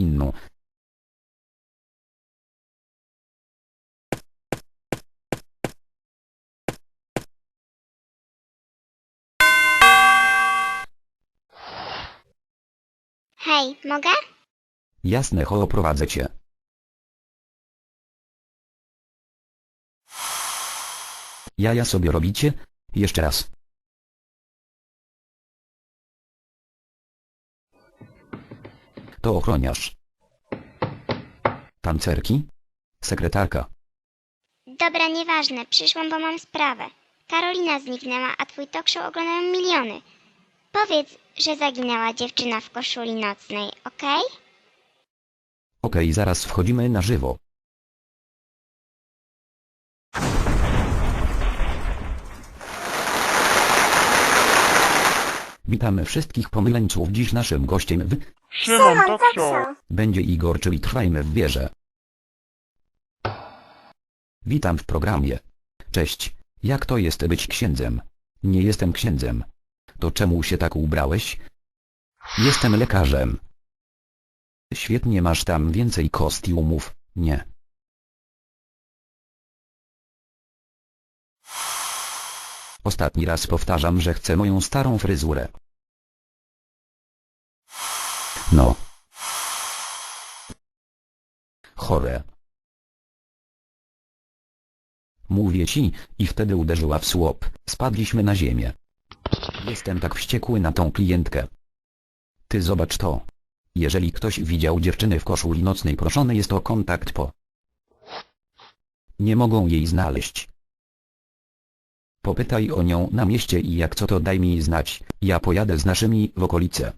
inną. Hej, mogę? Jasne ho oprowadzę cię. Jaja sobie robicie? Jeszcze raz. To ochroniarz. Tancerki? Sekretarka. Dobra, nieważne, przyszłam, bo mam sprawę. Karolina zniknęła, a twój talk show oglądają miliony. Powiedz, że zaginęła dziewczyna w koszuli nocnej, okej? Okej, zaraz wchodzimy na żywo. Witamy wszystkich pomyleńców. Dziś naszym gościem w Szymon Talk Show. będzie Igor, czyli Trwajmy w wieże. Witam w programie. Cześć, jak to jest być księdzem? Nie jestem księdzem. To czemu się tak ubrałeś? Jestem lekarzem. Świetnie masz tam więcej kostiumów, nie? Ostatni raz powtarzam, że chcę moją starą fryzurę. No. Chore. Mówię ci, i wtedy uderzyła w słup, spadliśmy na ziemię. Jestem tak wściekły na tą klientkę. Ty zobacz to. Jeżeli ktoś widział dziewczyny w koszuli nocnej proszony jest o kontakt po. Nie mogą jej znaleźć. Popytaj o nią na mieście i jak co to daj mi znać, ja pojadę z naszymi w okolice.